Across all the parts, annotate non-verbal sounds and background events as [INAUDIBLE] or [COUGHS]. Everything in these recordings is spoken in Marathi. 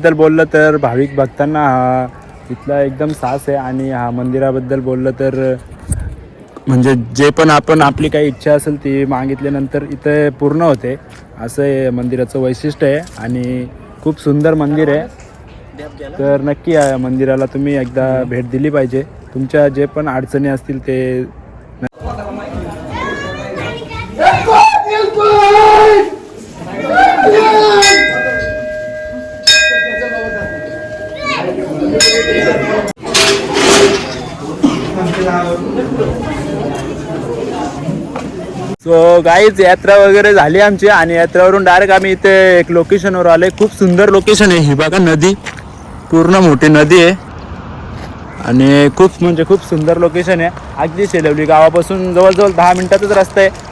बद्दल बोललं तर भाविक भक्तांना हा इथला एकदम सास आहे आणि हा मंदिराबद्दल बोललं तर म्हणजे जे पण आपण आपली काही इच्छा असेल ती मागितल्यानंतर इथे पूर्ण होते. असं हे मंदिराचं वैशिष्ट्य आहे आणि खूप सुंदर मंदिर आहे. तर नक्की या मंदिराला तुम्ही एकदा भेट दिली पाहिजे. तुमच्या जे पण अडचणी असतील ते सो गाईच यात्रा वगैरे झाली आमची आणि यात्रेवरून डायरेक्ट आम्ही इथे एक लोकेशनवर आले खूप सुंदर लोकेशन आहे. ही बघा नदी. पूर्ण मोठी नदी आहे. आणि खूप म्हणजे खूप सुंदर लोकेशन आहे. अगदी शेलवली गावापासून जवळजवळ दहा मिनिटाचाच रस्ता आहे.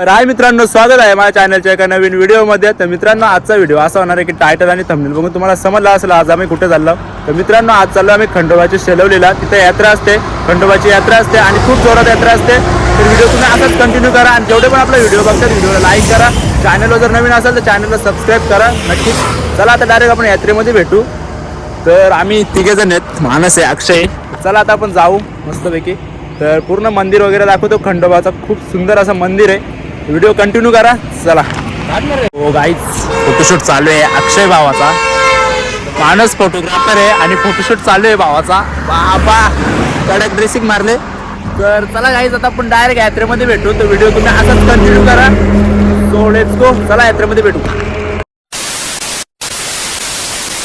तर मित्रांनो स्वागत आहे माझ्या चॅनलच्या एका नवीन व्हिडिओमध्ये तर मित्रांनो आजचा व्हिडिओ असा होणार आहे की टायटल आणि थंबनेल बघून तुम्हाला समजला असेल आज आम्ही कुठे चाललो. तर मित्रांनो आज चाललो आम्ही खंडोबाची शेलवलीला. तिथे यात्रा असते खंडोबाची यात्रा असते आणि खूप जोरात यात्रा असते. तर व्हिडिओ तुम्ही असाच कंटिन्यू करा आणि जेवढे पण आपला व्हिडिओ बघतात व्हिडिओला लाईक करा. चॅनलवर जर नवीन असेल तर चॅनलला सबस्क्राईब करा. नक्कीच चला आता डायरेक्ट आपण यात्रेमध्ये भेटू. तर आम्ही तिघे जण आहेत मानस आहे अक्षय. चला आता आपण जाऊ मस्तपैकी. तर पूर्ण मंदिर वगैरे दाखवतो. खंडोबाचं खूप सुंदर असं मंदिर आहे. व्हिडिओ कंटिन्यू करा चला. हो गाईच फोटोशूट चालू आहे अक्षय भावाचा. माणूस फोटोग्राफर आहे आणि फोटोशूट चालू आहे भावाचा. बाबा कडक ड्रेसिंग मारले. तर चला गाईज आता आपण डायरेक्ट यात्रेमध्ये भेटू. तर व्हिडिओ तुम्ही असाच कंटिन्यू करा. सो लेट्स गो चला यात्रेमध्ये भेटू.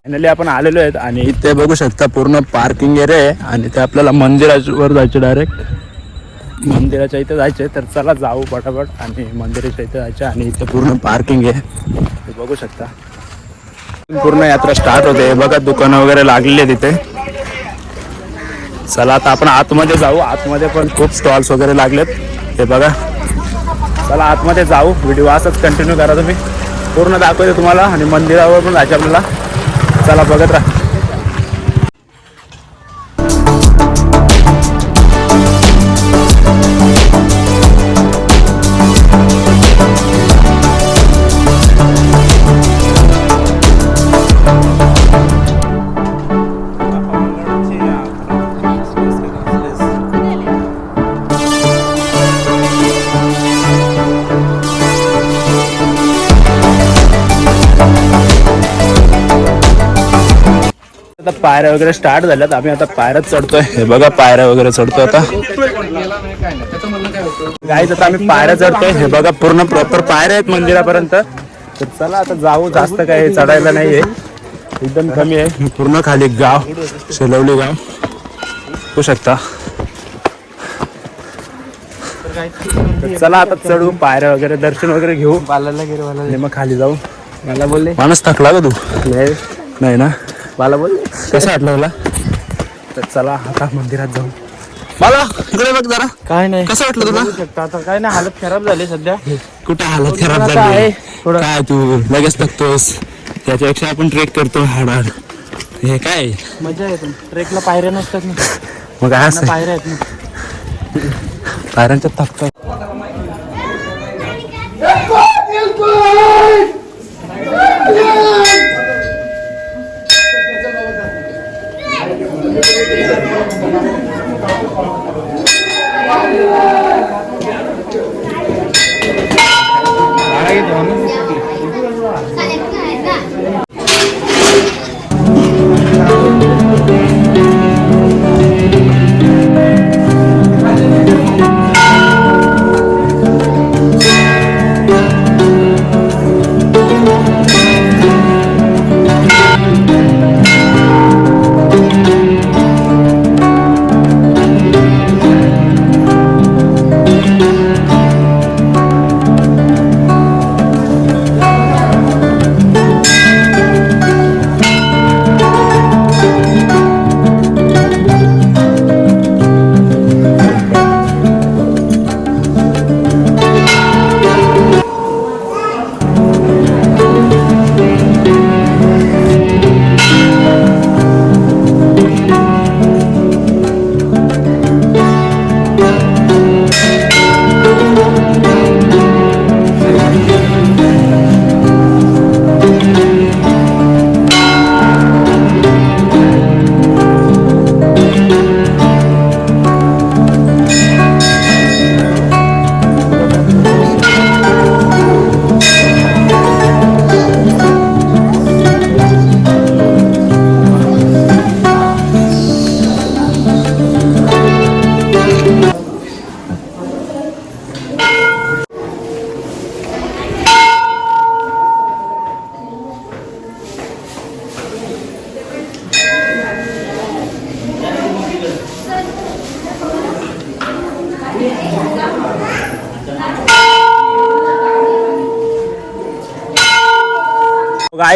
फायनली आपण आलेलो आहेत आणि इथे बघू शकता पूर्ण पार्किंग एरिया आहे आणि ते आपल्याला मंदिरावर जायचं डायरेक्ट मंदिराच्या इथे जायचे तर चला जाऊ पटापट आणि मंदिराच्या इथं जायचं आणि इथं पूर्ण पार्किंग आहे. ते बघू शकता. पूर्ण यात्रा स्टार्ट होते. बघा दुकानं वगैरे लागलेली तिथे चला आता आपण आतमध्ये जाऊ. आतमध्ये पण खूप स्टॉल्स वगैरे लागलेत. हे बघा. चला आतमध्ये जाऊ. व्हिडिओ असंच कंटिन्यू करा तुम्ही. पूर्ण दाखवते तुम्हाला आणि मंदिरावर पण जायचं आपल्याला. चला बघत राहा. आता पायऱ्या वगैरे स्टार्ट झाल्यात. आम्ही आता पायऱ्यात चढतोय. हे बघा पायऱ्या वगैरे चढतोय आता. गाईच आता आम्ही पायऱ्या चढतोय. हे बघा पूर्ण प्रॉपर पायऱ्या आहेत मंदिरापर्यंत. तर चला आता जाऊ. जास्त काय चढायला नाहीये. एकदम कमी आहे. पूर्ण खाली गाव शेलवली गाव. होऊ शकता. चला आता चढू. पायऱ्या वगैरे दर्शन वगैरे घेऊ. बालाला गेले मग खाली जाऊ. मला बोलले. माणूस थकला का तू? नाही ना? मला बोलले कसं वाटलं तुला? तर चला आता मंदिरात जाऊ. मला इकडे बघ जरा. काय नाही. कसं वाटलं तुला? बघू शकता आता. काय नाही हालत खराब झाली सध्या. कुठे हालत खराब आता झाली? आहे थोडं. काय तू लगेच थकतोस त्याच्यापेक्षा आपण ट्रेक करतो हाडाड. हे काय? मजा येते. ट्रेकला पायऱ्या नसतात ना. मग काय पायऱ्या आहेत ना. पायऱ्यांच्या थकतो Thank you.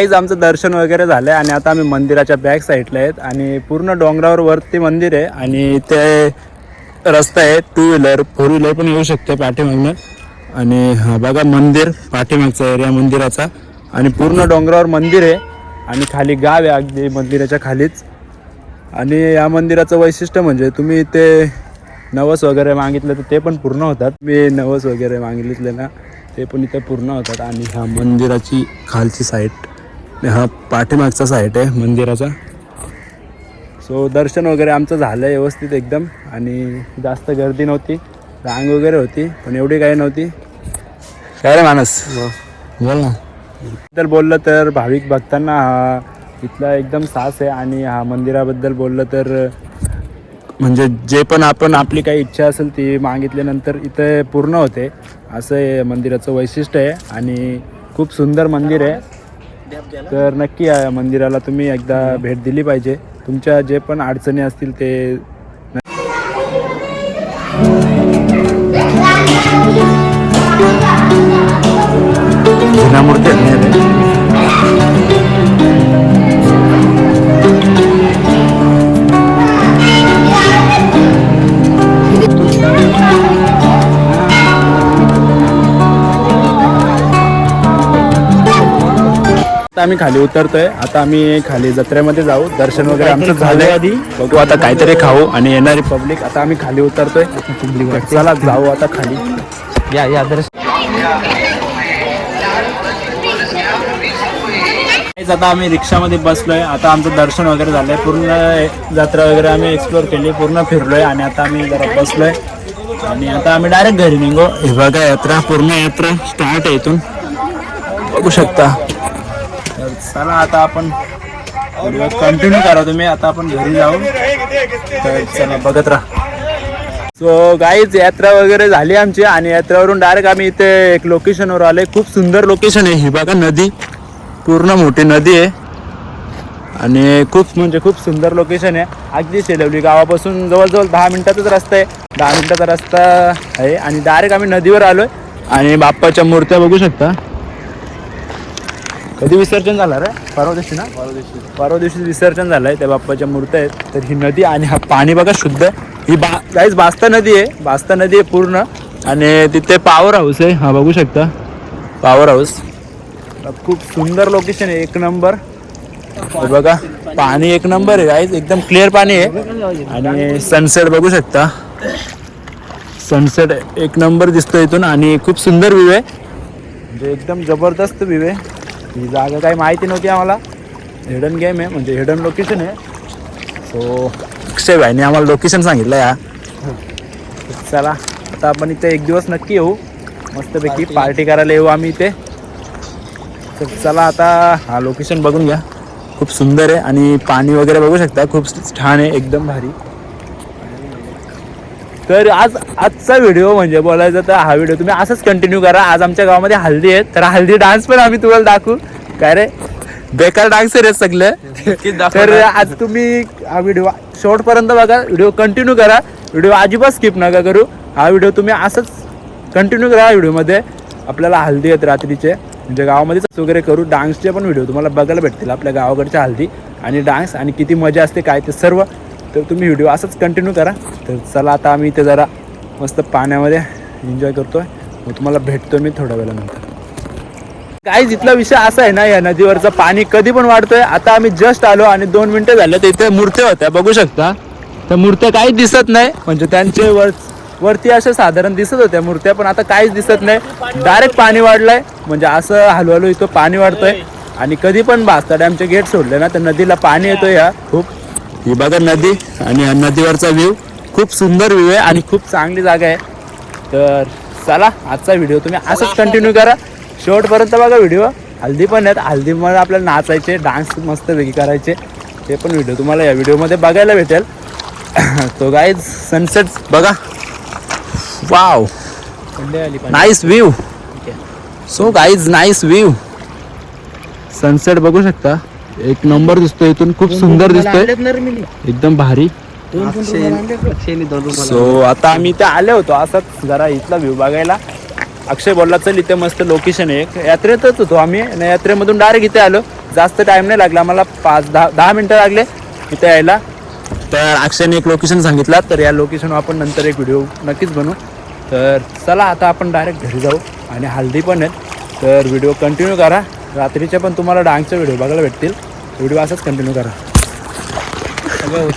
गाईज आमचं दर्शन वगैरे झालंय आणि आता आम्ही मंदिराच्या बॅक साईडला आहेत आणि पूर्ण डोंगरावर वरती मंदिर आहे आणि ते रस्ता आहे टू व्हीलर फोर व्हीलर पण येऊ शकते पाठीमागनं. आणि हा बघा मंदिर पाठीमागचा एरिया मंदिराचा. आणि पूर्ण डोंगरावर मंदिर आहे आणि खाली गाव आहे अगदी मंदिराच्या खालीच. आणि या मंदिराचं वैशिष्ट्य म्हणजे तुम्ही ते नवस वगैरे मागितलं तर ते पण पूर्ण होतात. मी नवस वगैरे मागितले ना ते पण इथे पूर्ण होतात. आणि ह्या मंदिराची खालची साईड हा पाठीमागचा साईड आहे मंदिराचा. सो दर्शन वगैरे आमचं झालं व्यवस्थित एकदम. आणि जास्त गर्दी नव्हती. रांग वगैरे होती पण एवढी काही नव्हती. काय रे मानस बोल ना. तर बोललं तर भाविक भक्तांना हा इथला एकदम सास आहे आणि हा मंदिराबद्दल बोललं तर म्हणजे जे पण आपण आपली काही इच्छा असेल ती मागितल्यानंतर इथे पूर्ण होते. असं हे मंदिराचं वैशिष्ट्य आहे आणि खूप सुंदर मंदिर आहे. तर नक्की या मंदिराला तुम्ही एकदा भेट दिली पाहिजे. तुमच्या जे पण अडचणी असतील ते जुन्या मूर्ती आम्ही खाली उतरतोय. आता आम्ही खाली जत्रेमध्ये जाऊ. दर्शन वगैरे आमचं झालंय. आधी. बघू आता काहीतरी खाऊ आणि येणारी पब्लिक. आता आम्ही खाली उतरतोय. चला जाऊ आता खाली. या या दर्शन. आता आम्ही रिक्षामध्ये बसलोय. आता आमचं दर्शन वगैरे झालंय. पूर्ण जत्रा वगैरे आम्ही एक्सप्लोर केली. पूर्ण फिरलोय आणि आता आम्ही जरा बसलोय. आणि आता आम्ही डायरेक्ट घरी निघो. हे बघा यात्रा पूर्ण यात्रा स्टार्ट आहे इथून. बघू शकता. चला आता आपण कंटिन्यू करा तुम्ही. आता आपण घरी जाऊ. तर चला बघत राहा. सो गाईच यात्रा वगैरे झाली आमची आणि यात्रेवरून डायरेक्ट आम्ही इथे एक लोकेशनवर आलोय. खूप सुंदर लोकेशन आहे ही बघा नदी. पूर्ण मोठी नदी आहे. आणि खूप म्हणजे खूप सुंदर लोकेशन आहे. अगदी शेलवली गावापासून जवळजवळ दहा मिनटाचाच रस्ता आहे. दहा मिनिटाचा रस्ता आहे आणि डायरेक्ट आम्ही नदीवर आलोय. आणि बाप्पाच्या मूर्त्या बघू शकता. कधी विसर्जन झालं रे? परवा दिवशी ना? परवा दिवशी. परवा दिवशी विसर्जन झालंय त्या बाप्पाच्या मूर्त्या आहेत. तर ही नदी आणि हा पाणी बघा शुद्ध. ही बा बास्ता नदी आहे. बास्ता नदी आहे पूर्ण. आणि तिथे पॉवर हाऊस आहे. हा बघू शकता. पॉवर हाऊस खूप सुंदर लोकेशन आहे. एक नंबर हे बघा पाणी एक नंबर आहे गाईज एकदम क्लिअर पाणी आहे. आणि सनसेट बघू शकता. सनसेट एक नंबर दिसतो इथून. आणि खूप सुंदर व्ह्यू आहे. म्हणजे एकदम जबरदस्त व्ह्यू आहे. ही जागा काही माहिती नव्हती आम्हाला. हिडन गेम आहे म्हणजे हिडन लोकेशन आहे. सो अक्षय भाईने आम्हाला लोकेशन सांगितलं या. चला आता आपण इथे एक दिवस नक्की येऊ. मस्तपैकी पार्टी करायला येऊ आम्ही इथे. तर चला आता हा लोकेशन बघून घ्या. खूप सुंदर आहे आणि पाणी वगैरे बघू शकता. खूप छान आहे एकदम भारी. तर आज आजचा व्हिडिओ म्हणजे बोलायचं तर हा व्हिडिओ तुम्ही असंच कंटिन्यू करा. आज आमच्या गावामध्ये हल्दी आहे तर हल्दी डान्स पण आम्ही तुम्हाला दाखवू. काय रे? बेकार डान्सर आहेत सगळे. तर आज तुम्ही हा व्हिडिओ शेवटपर्यंत बघा. व्हिडिओ कंटिन्यू करा. व्हिडिओ अजिबात स्किप नका करू. हा व्हिडिओ तुम्ही असंच कंटिन्यू करा व्हिडिओमध्ये आपल्याला हल्दी आहेत रात्रीचे. म्हणजे गावामध्येच वगैरे करू. डान्सचे पण व्हिडिओ तुम्हाला बघायला भेटतील. आपल्या गावाकडच्या हल्दी आणि डान्स आणि किती मजा असते काय ते सर्व तर तुम्ही व्हिडिओ असंच कंटिन्यू करा. तर चला आता आम्ही इथे जरा मस्त पाण्यामध्ये एन्जॉय करतोय. मग तुम्हाला भेटतो मी थोड्या वेळानंतर. काय इथला विषय असा आहे ना या नदीवरचं पाणी कधी पण वाढतोय. आता आम्ही जस्ट आलो आणि दोन मिनिटं झाले तर इथे मूर्त्या होत्या बघू शकता. त्या मूर्त्या काहीच दिसत नाही म्हणजे त्यांचे वर वरती अशा साधारण दिसत होत्या मूर्त्या पण आता काहीच दिसत नाही. डायरेक्ट पाणी वाढलंय म्हणजे असं हळूहळू इथं पाणी वाढतंय. आणि कधी पण भासता डॅमचे गेट सोडले ना तर नदीला पाणी येतोय या खूप. ही बघा नदी आणि नदीवरचा व्ह्यू खूप सुंदर व्ह्यू आहे आणि खूप चांगली जागा आहे. तर चला आजचा व्हिडिओ तुम्ही असंच कंटिन्यू करा. शेवटपर्यंत बघा व्हिडिओ हल्दी पण आहेत. हल्दीमध्ये आपल्याला नाचायचे डान्स मस्तपैकी करायचे. ते पण व्हिडिओ तुम्हाला या व्हिडिओमध्ये बघायला भेटेल. [COUGHS] तो गाईज सनसेट बघा. Wow nice view so guys nice view sunset बघू शकता. एक नंबर दिसतोय इथून खूप सुंदर दिसतोय एकदम भारी सो आता आम्ही इथे आले होतो असंच जरा इथला व्ह्यू बघायला अक्षय बोलला चल इथे मस्त लोकेशन आहे एक यात्रेतच होतो आम्ही यात्रेमधून डायरेक्ट इथे आलो जास्त टाईम नाही लागला आम्हाला पाच दहा दहा मिनटं लागले इथे यायला तर अक्षयने एक लोकेशन सांगितला तर या लोकेशनवर आपण नंतर एक व्हिडिओ नक्कीच बनवू तर चला आता आपण डायरेक्ट घरी जाऊ आणि हल्दी पण आहेत तर व्हिडिओ कंटिन्यू करा रात्रीचे पण तुम्हाला डान्सचे व्हिडिओ बघायला भेटतील व्हिडिओ असाच कंटिन्यू करा. सगळं